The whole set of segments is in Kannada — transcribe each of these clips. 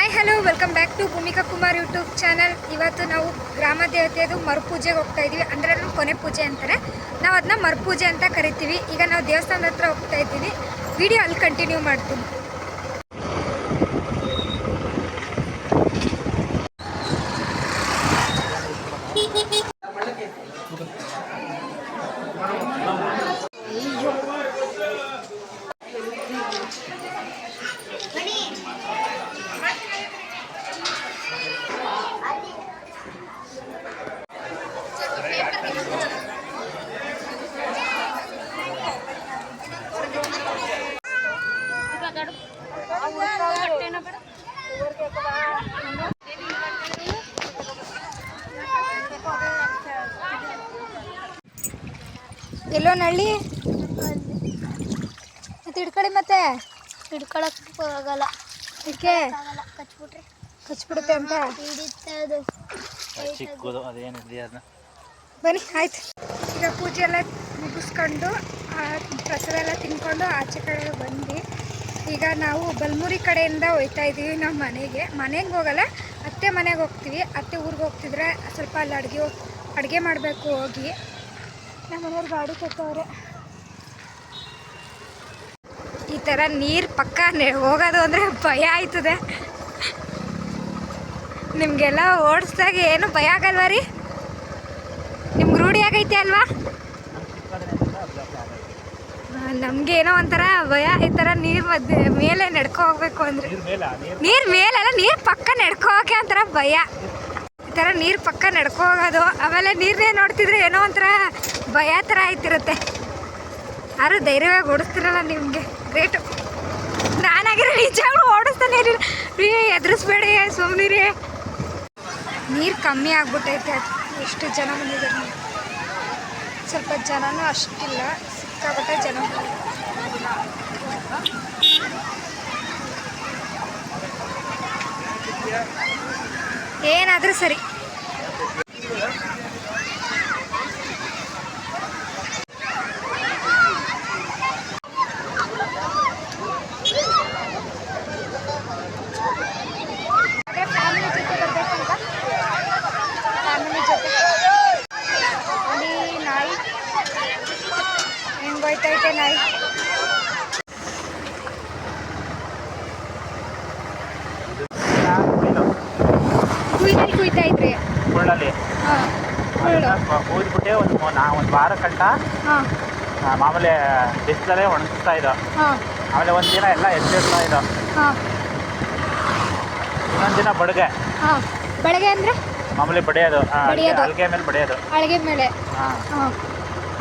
Hi hello welcome back to Bhoomika Kumar YouTube channel ಇವತ್ತು ನಾವು ಗ್ರಾಮ ದೇವತೆಯದು ಮರುಪೂಜೆಗೆ ಹೋಗ್ತಾ ಇದ್ದೀವಿ ಅಂದರೆ ಅದನ್ನು ಕೊನೆ ಪೂಜೆ ಅಂತಾರೆ. ನಾವು ಅದನ್ನ ಮರುಪೂಜೆ ಅಂತ ಕರಿತೀವಿ. ಈಗ ನಾವು ದೇವಸ್ಥಾನದ ಹತ್ರ ಹೋಗ್ತಾ ಇದ್ದೀವಿ. ವಿಡಿಯೋ ಅಲ್ಲಿ ಕಂಟಿನ್ಯೂ ಮಾಡ್ತೀನಿ. ಎಲ್ಲೋ ನಳ್ಳಿ ಮತ್ತೆ ಹಿಡ್ಕೊಳ್ಳಿ ಮತ್ತೆ? ಹಿಡ್ಕೊಳಕ್ ಆಗಲ್ಲ ಅದಕ್ಕೆ ಆಗಲ್ಲ ಕಚ್ಬಿಟ್ರೆ. ಕಚ್ಬಿಡುತ್ತೆ ಅಂತ? ಹಿಡಿತಾ ಅದು ಚಿಕ್ಕದು ಅದೇನು ಅದನ್ನ ಬನ್ನಿ ಆಯ್ತು. ಈಗ ಪೂಜೆ ಎಲ್ಲ ಮುಗಿಸ್ಕೊಂಡು ಆ ಪ್ರಸಾದ ಎಲ್ಲ ತಿನ್ಕೊಂಡು ಆಚೆ ಕಡೆ ಬಂದು ಈಗ ನಾವು ಬಲ್ಮುರಿ ಕಡೆಯಿಂದ ಹೋಯ್ತಾ ಇದ್ದೀವಿ ನಮ್ಮ ಮನೆಗೆ. ಮನೆಗೆ ಹೋಗಲ್ಲ ಅತ್ತೆ ಮನೆಗೆ ಹೋಗ್ತೀವಿ. ಅತ್ತೆ ಊರಿಗೆ ಹೋಗ್ತಿದ್ರೆ ಸ್ವಲ್ಪ ಅಲ್ಲಿ ಅಡುಗೆ ಅಡುಗೆ ಮಾಡಬೇಕು ಹೋಗಿ. ನಮ್ಮ ಮನೆಯವ್ರು ಗಾಡಿ ಕೊಟ್ಟವ್ರೆ. ಈ ಥರ ನೀರು ಪಕ್ಕ ನೆ- ಹೋಗೋದು ಅಂದರೆ ಭಯ ಆಯ್ತದೆ. ನಿಮಗೆಲ್ಲ ಓಡಿಸ್ದಾಗ ಏನು ಭಯ ಆಗಲ್ವ ರೀ? ನಿಮ್ಗೆ ರೂಢಿ ಆಗೈತೆ ಅಲ್ವಾ? ನಮ್ಗೆ ಏನೋ ಒಂಥರ ಭಯ ಈ ಥರ ನೀರು ಮಧ್ಯೆ ಮೇಲೆ ನಡ್ಕೊ ಹೋಗ್ಬೇಕು ಅಂದ್ರೆ. ನೀರ್ ಮೇಲ? ನೀರ್ ನೀರು ಮೇಲೆಲ್ಲ ನೀರು ಪಕ್ಕ ನಡ್ಕೊ ಹೋಗಕ್ಕೆ ಒಂಥರ ಭಯ. ಈ ಥರ ನೀರು ಪಕ್ಕ ನಡ್ಕೊ ಹೋಗೋದು ಆಮೇಲೆ ನೀರನ್ನೇ ನೋಡ್ತಿದ್ರೆ ಏನೋ ಒಂಥರ ಭಯ ಥರ ಆಯ್ತಿರುತ್ತೆ. ಯಾರು ಧೈರ್ಯವಾಗಿ ಓಡಿಸ್ತಿರಲ್ಲ ನಿಮಗೆ. ಗ್ರೇಟು ನಾನಾಗಿರೋ ನಿಜವಾಗ್ಲೂ ಓಡಿಸ್ತಾನೆ ಇರಲಿಲ್ಲ ರೀ, ಎದುರಿಸ್ಬೇಡಿ ಸುಮ್ಮನೆ ರೀ ನೀರು ಕಮ್ಮಿ ಆಗ್ಬಿಟ್ಟೈತೆ. ಎಷ್ಟು ಜನ ಬಂದಿದ್ದಾರೆ. ಸ್ವಲ್ಪ ಜನನೂ ಅಷ್ಟಿಲ್ಲ, ಸಿಕ್ಕಾಪಟ್ಟೆ ಜನ. ಏನಾದರೂ ಸರಿ. ಕೂದ್ಬಿಟ್ಟೆ ಒಂದು ನಾ ಒಂದು ವಾರ ಕಂಟ ಮಾಮೂಲಿ ಬಿಸಿಲಲ್ಲೇ ಒಣಗಿಸ್ತಾ ಇದ್ದೋ. ಹಾಂ. ಆಮೇಲೆ ಒಂದು ದಿನ ಎಲ್ಲ ಎತ್ತಿಡ್ತಾ ಇದ್ದೋ. ಇನ್ನೊಂದು ದಿನ ಬಡಗೆ. ಹಾಂ. ಬೆಳಗ್ಗೆ ಅಂದರೆ? ಮಾಮೂಲಿ ಬಡಿಯೋದು. ಅಲ್ಗೆ ಮೇಲೆ ಬಡಿಯೋದು. ಅಳಿಗೆ ಮೇಲೆ. ಹಾಂ. ಹಾಂ.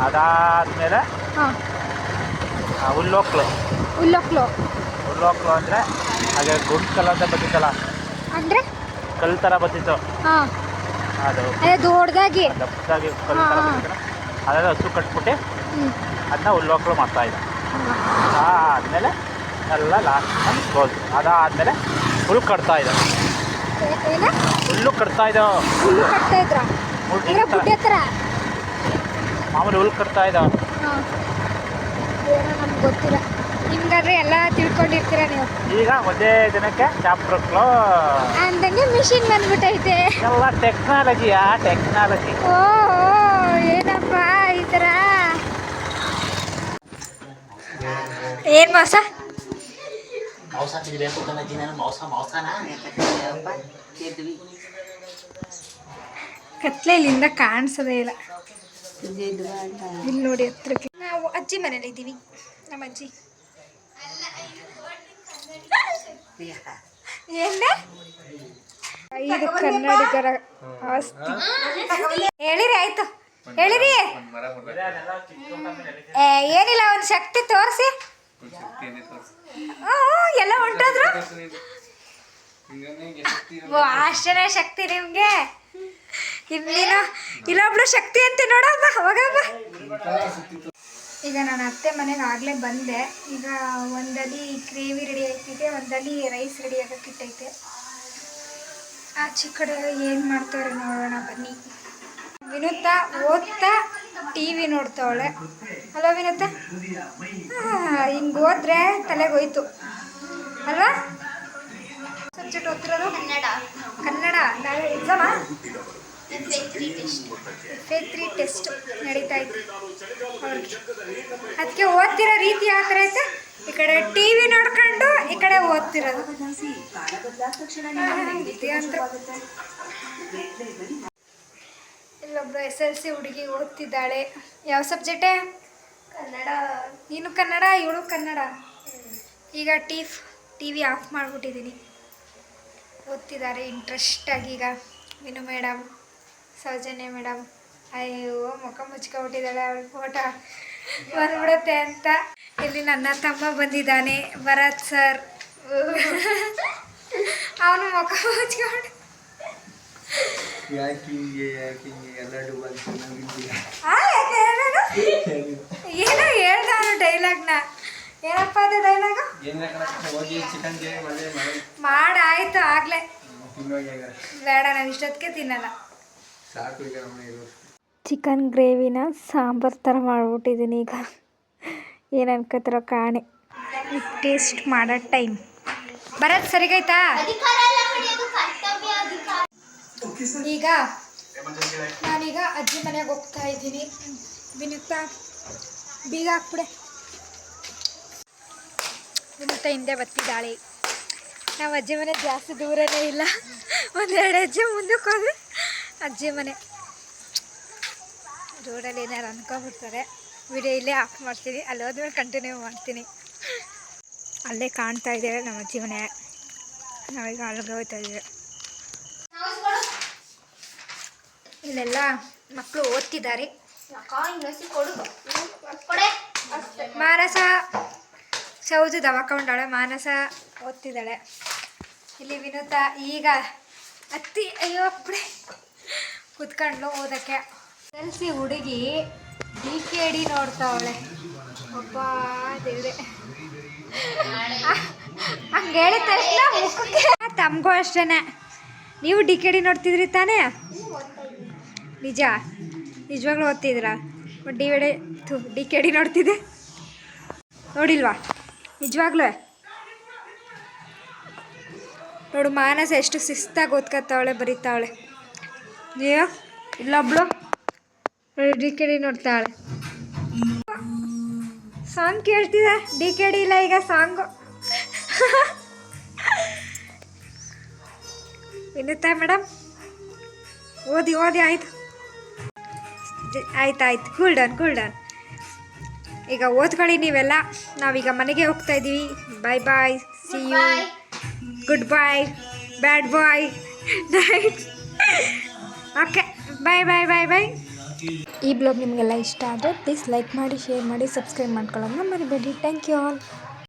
ಅದಾದ್ಮೇಲೆ ಹುಲ್ಲೋಕ್ಲು. ಹುಲ್ಲೋಕ್ಲು. ಹುಲ್ಲೋಕ್ಲು ಅಂದರೆ ಹಾಗೆ ಗುಡ್ ಕಲ್ಲು ಅಂತ ಅಂದ್ರೆ ಅಂದರೆ? ಕಲ್ಲು ಥರ ಬತ್ತಿತ್ತು ಹಾಂ. ಅದು ಅದೇ ದೊಡ್ಡದಾಗಿ. ದಪ್ಪದಾಗಿ ಕಲ್ಲು ಥರ ಹಾ, ಹಾ. ಹಸು ಕಟ್ಬಿಟ್ಟು ಹ್ಞೂ ಅದನ್ನ ಹುಲ್ಲೋಕ್ಲು ಮಾಡ್ತಾ ಇದ್ದ ಆದ್ಮೇಲೆ ಎಲ್ಲ ಲಾಸ್ಟ್ ಕ್ಲೋಸ್ ಅದಾದಮೇಲೆ ಹುಲ್ಲು ಕಟ್ತಾ ಇದ್ದ ಏನ? ಹುಲ್ಲು ಕಟ್ತಾ ಇದ್ದ ಹುಲ್ಲು ಕಟ್ತಾ ಇದ್ರ? ಹುಲ್ಲು ಅಂದ್ರೆ ಬುಡ್ಡೆ ಥರ ಮಾಮೂಲಿ ಹುಲ್ಲು ಕಟ್ತಾ ಇದ್ದ ಹಾಂ. ಏನೋ ನಮ್ಗೆ ಗೊತ್ತಿಲ್ಲ. ನಿಮ್ಗಾದ್ರೆ ಎಲ್ಲ ತಿಳ್ಕೊಂಡಿರ್ತೀರ ನೀವು? ಈಗ ಒಂದೇ ದಿನಕ್ಕೆ ಚಾಪ್ಟರ್ಗಳು ಅಂದಂಗೆ ಮಿಷಿನ್ ಬಂದ್ಬಿಟ್ಟೈತೆ ಎಲ್ಲ ಟೆಕ್ನಾಲಜಿಯಾ ಟೆಕ್ನಾಲಜಿ ಓ ಏನಪ್ಪ ಈ ಥರ ಏನು ಮಾಸ ಮಾಂಸ ತಿನ್ಬೇಕು ಕಣಜ್ಜಿ ನಾನು? ಮಾಂಸ ಮಾಂಸನ ಕತ್ಲೆ ಇಲ್ಲಿಂದ ಕಾಣಿಸೋದೇ ಇಲ್ಲ. ಇಲ್ಲಿ ನೋಡಿ ಹತ್ರಕ್ಕೆ. ನಾವು ಅಜ್ಜಿ ಮನೇಲಿ ಇದ್ದೀವಿ. ನಮ್ಮ ಅಜ್ಜಿ. ಐದು ಕನ್ನಡಿಗರ ಆಸ್ತಿ. ಹೇಳಿರಿ, ಆಯ್ತು. ಹೇಳಿರಿ. ಏನಿಲ್ಲ, ಒಂದು ಶಕ್ತಿ ತೋರಿಸಿ. ಎಲ್ಲ ಹೊಂಟೋದ್ರು? ಅಷ್ಟನೇ ಶಕ್ತಿ ನಿಮ್ಗೆ. ಇನ್ನೇನು ಇಲ್ಲೊಬ್ಳು ಶಕ್ತಿ ಅಂತ ನೋಡಮ್ಮ, ಹೋಗಮ್ಮ. ಈಗ ನಾನು ಅತ್ತೆ ಮನೆಗೆ ಆಗಲೇ ಬಂದೆ. ಈಗ ಒಂದಲ್ಲಿ ಗ್ರೇವಿ ರೆಡಿ ಆಗ್ತಿದೆ ಒಂದಲ್ಲಿ ರೈಸ್ ರೆಡಿ ಆಗಕ್ಕಿಟ್ಟೈತೆ. ಆ ಕಡೆ ಏನು ಮಾಡ್ತಾವ್ರೆ ನೋಡೋಣ ಬನ್ನಿ. ವಿನುತಾ ಓದ್ತಾ ಟಿ ವಿ ನೋಡ್ತಾವಳೆ. ಅಲ್ವಾ ವಿನುತಾ? ಹಿಂಗೆ ಹೋದ್ರೆ ತಲೆಗೆ ಹೋಯ್ತು ಅಲ್ವಾ? ಸಬ್ಜೆಕ್ಟ್ ಓದ್ತಿರೋದು? ಕನ್ನಡ. ಕನ್ನಡ. ಎಕ್ಸಾಮಾ ತ್ರೀ ಟೆಸ್ಟ್ ಟೆಸ್ಟ್ ನಡೀತಾ ಇತ್ತು. ಅವ್ರಿಗೆ ಅದಕ್ಕೆ ಓದ್ತಿರೋ ರೀತಿ ಯಾವ ಥರ ಐತೆ? ಈ ಕಡೆ ಟಿ ವಿ ನೋಡ್ಕೊಂಡು ಈ ಕಡೆ ಓದ್ತಿರೋದು. ಇಲ್ಲೊಬ್ಬ ಎಸ್ ಎಲ್ ಸಿ ಹುಡುಗಿ ಓದ್ತಿದ್ದಾಳೆ. ಯಾವ ಸಬ್ಜೆಕ್ಟೇ? ಕನ್ನಡ. ನೀನು ಕನ್ನಡ ಇವಳು ಕನ್ನಡ? ಈಗ ಟಿ ಟಿ ವಿ ಆಫ್ ಮಾಡಿಬಿಟ್ಟಿದ್ದೀನಿ. ಓದ್ತಿದ್ದಾರೆ ಇಂಟ್ರೆಸ್ಟಾಗಿ ಈಗ. Vinu madam Soujanya madam. ಅಯ್ಯೋ ಮುಖ ಮುಚ್ಕೊಬಿಟ್ಟಿದ್ದಾಳೆ ಅವಳು ಫೋಟೋ. ಬಂದ್ಬಿಡುತ್ತೆ ಅಂತ. ಇಲ್ಲಿ ನನ್ನ ತಮ್ಮ ಬಂದಿದ್ದಾನೆ. ಭರತ್ ಸರ್. ಅವನು ಮುಖ ಮುಚ್ಕೊಂಡು. ಯಾಕೆ ಹಿಂಗೆ ಯಾಕೆ ಹಿಂಗೆ? ಎಲ್ಲರೂ? ಏನೋ ಡೈಲಾಗ್ನ. ಏನಪ್ಪ ಅದು ಡೈಲಾಗ? ಮಾಡಾಯ್ತು ಆಗ್ಲೇ. ಬೇಡ ನಾವು ಇಷ್ಟೊತ್ತಿಗೆ ತಿನ್ನಲ್ಲ. ಸಾಕು ಈಗ ನಮ್ಮ ಚಿಕನ್ ಗ್ರೇವಿನ ಸಾಂಬಾರ್ ಥರ ಮಾಡಿಬಿಟ್ಟಿದ್ದೀನಿ ಈಗ. ಏನು ಅನ್ಕೋತಿರೋ ಕಾಣೆ. ಟೇಸ್ಟ್ ಮಾಡೋ ಟೈಮ್. ಬರೋದು ಸರಿಗೈತಾ ಈಗ ನಾನೀಗ ಅಜ್ಜಿ ಮನೆಗೆ ಹೋಗ್ತಾ ಇದ್ದೀನಿ. ವಿನುತ್ತ ಬೀಗ ಹಾಕ್ಬಿಡೆ. ವಿನುತ್ತ ಹಿಂದೆ ಬತ್ತಿದ್ದಾಳೆ ನಾವು ಅಜ್ಜಿ ಮನೆ ಜಾಸ್ತಿ ದೂರನೇ ಇಲ್ಲ. ಒಂದೆರಡು ಅಜ್ಜಿ ಮುಂದಕ್ಕೆ ಹೋದ್ರೆ ಅಜ್ಜಿ ಮನೆ. ರೋಡಲ್ಲಿ ಏನಾರು ಅನ್ಕೊಬಿಡ್ತಾರೆ ವಿಡಿಯೋ ಇಲ್ಲೇ ಆಫ್ ಮಾಡ್ತೀನಿ. ಅಲ್ಲಿ ಹೋದ್ಮೇಲೆ ಕಂಟಿನ್ಯೂ ಮಾಡ್ತೀನಿ. ಅಲ್ಲೇ ಕಾಣ್ತಾ ಇದ್ದೇವೆ ನಮ್ಮ ಅಜ್ಜಿ ಮನೆ. ನಾವೀಗ ಅಲ್ಲಿಗೆ ಹೋಗ್ತಾ ಇದ್ದೇವೆ. ಇಲ್ಲೆಲ್ಲ ಮಕ್ಕಳು ಓದ್ತಿದ್ದಾರೆ. ಮಾನಸ ಸೌದು ದವಾಕೊಂಡಾಳೆ ಮಾನಸ ಓದ್ತಿದ್ದಾಳೆ. ಇಲ್ಲಿ ವಿನೋದ ಈಗ ಅತ್ತಿ, ಅಯ್ಯೋ ಕುತ್ಕೊಂಡು ಓದಕ್ಕೆ. ಸೆಲ್ಫಿ ಹುಡುಗಿ ಡಿ ಕೆ ಡಿ ನೋಡ್ತಾವಳೆ. ಒಬ್ಬ ದೇವ್ರೆ. ಹಂಗೆ ಹೇಳಿದ ತಕ್ಷಣ ತಮಗೂ ಅಷ್ಟೇ ನೀವು ಡಿ ಕೆ ಡಿ ನೋಡ್ತಿದ್ರಿ ತಾನೇ? ನಿಜ? ನಿಜವಾಗ್ಲೂ ಓದ್ತಿದ್ರಾ? D D D K D ನೋಡ್ತಿದ್ದೆ. ನೋಡಿಲ್ವಾ? ನಿಜವಾಗ್ಲೂ? ನೋಡು, ಮಾನಸ ಎಷ್ಟು ಶಿಸ್ತಾಗಿ ಓದ್ಕೊತಾವಳೆ ಬರೀತಾವಳೆ. ನೀವು ಇಲ್ಲೊಬ್ಳು ಡಿ ಕೆ ಡಿ ನೋಡ್ತಾಳೆ ಸಾಂಗ್ ಕೇಳ್ತಿದೆ. ಡಿ ಕೆ ಡಿ ಇಲ್ಲ ಈಗ ಸಾಂಗು. ವಿನುತಾ ಮೇಡಮ್? ಓದಿ ಓದಿ ಆಯ್ತು. ಆಯ್ತು ಆಯ್ತು. ಕೂಲ್ ಡನ್ ಕೂಲ್ ಡನ್ ಈಗ ಓದ್ಕೊಳ್ಳಿ ನೀವೆಲ್ಲ. ನಾವೀಗ ಮನೆಗೆ ಹೋಗ್ತಾ ಇದ್ದೀವಿ. Bye bye see you good bye bad bye night okay bye bye bye bye ಈ ಬ್ಲಾಗ್ ನಿಮಗೆಲ್ಲ ಇಷ್ಟ ಆದರೆ ಪ್ಲೀಸ್ ಲೈಕ್ ಮಾಡಿ, ಶೇರ್ ಮಾಡಿ, ಸಬ್ಸ್ಕ್ರೈಬ್ ಮಾಡ್ಕೊಳ್ಳೋದನ್ನ ಮರಿಬೇಡಿ. Thank you all